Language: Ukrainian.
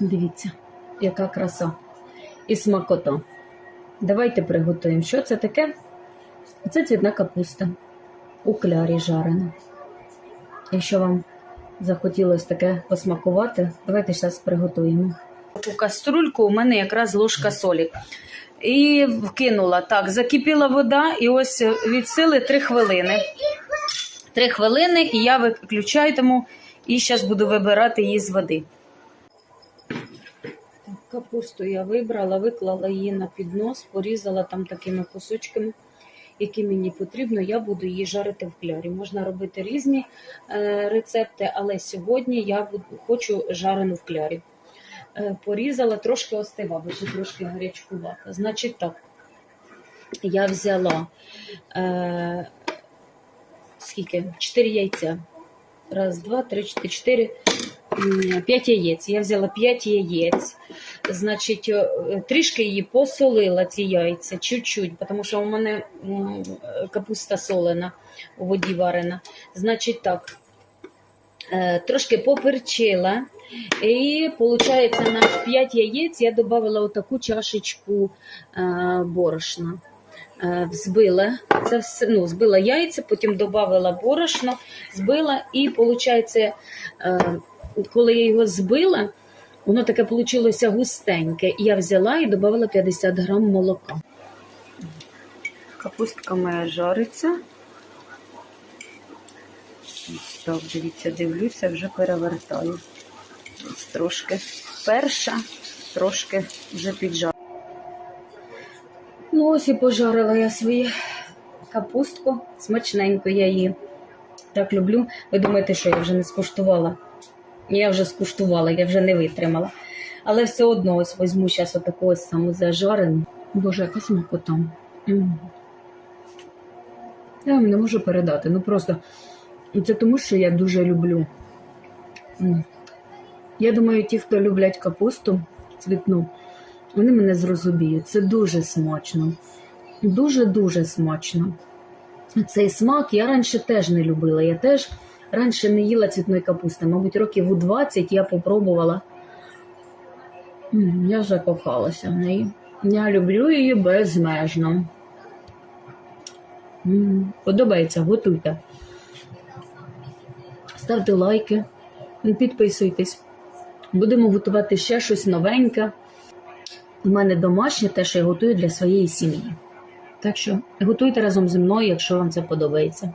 Дивіться, яка краса і смакота. Давайте приготуємо. Що це таке? Це цвітна капуста у клярі жарена. Якщо вам захотілося таке посмакувати, давайте зараз приготуємо. У каструльку у мене якраз ложка солі. І вкинула так, закипіла вода, і ось від сили 3 хвилини. 3 хвилини, і я виключатиму, і зараз буду вибирати її з води. Капусту я вибрала, виклала її на піднос, порізала там такими кусочками, які мені потрібно. Я буду її жарити в клярі. Можна робити різні е, рецепти, але сьогодні я хочу жарену в клярі. Е, порізала, трошки остива, бо ще трошки гарячкувата. Значить так, я взяла е, скільки? 4 яйця. Раз, два, три, чотири, чотири. м, П'ять яєць. Я взяла 5 яєць. Значить, е, трішки її посолила, ці яйця, чуть-чуть, тому що у мене капуста солена у воді варена. Значить так, е, трошки поперчила. І виходить, на 5 яєць я додала отаку чашечку е, борошна. Взбила це все, ну, збила яйця, потім додала борошно, збила, і виходить, коли я його збила, воно таке вийшло густеньке. І я взяла і додала 50 грам молока. Капустка моя жариться. Ось Так, дивіться, дивлюся, вже перевертаю. Ось трошки перша, трошки вже піджарила. Ну, ось і пожарила я свою капустку. Смачненько я її так люблю. Ви думаєте, що я вже не скуштувала? Я вже скуштувала, я вже не витримала. Але все одно ось візьму зараз отаку ось саму зажарену. Боже, яка смакота. М. Я вам не можу передати. Ну просто це тому, що я дуже люблю. Я думаю, ті, хто люблять капусту цвітну, вони мене зрозуміють. Це дуже смачно. Дуже-дуже смачно. Цей смак я раніше теж не любила. Я теж раніше не їла цвітної капусти. Мабуть, років у 20 я попробувала. Я закохалася в неї. Я люблю її безмежно. Подобається, готуйте. Ставте лайки, підписуйтесь. Будемо готувати ще щось новеньке. У мене домашнє те, що я готую для своєї сім'ї. Так що готуйте разом зі мною, якщо вам це подобається.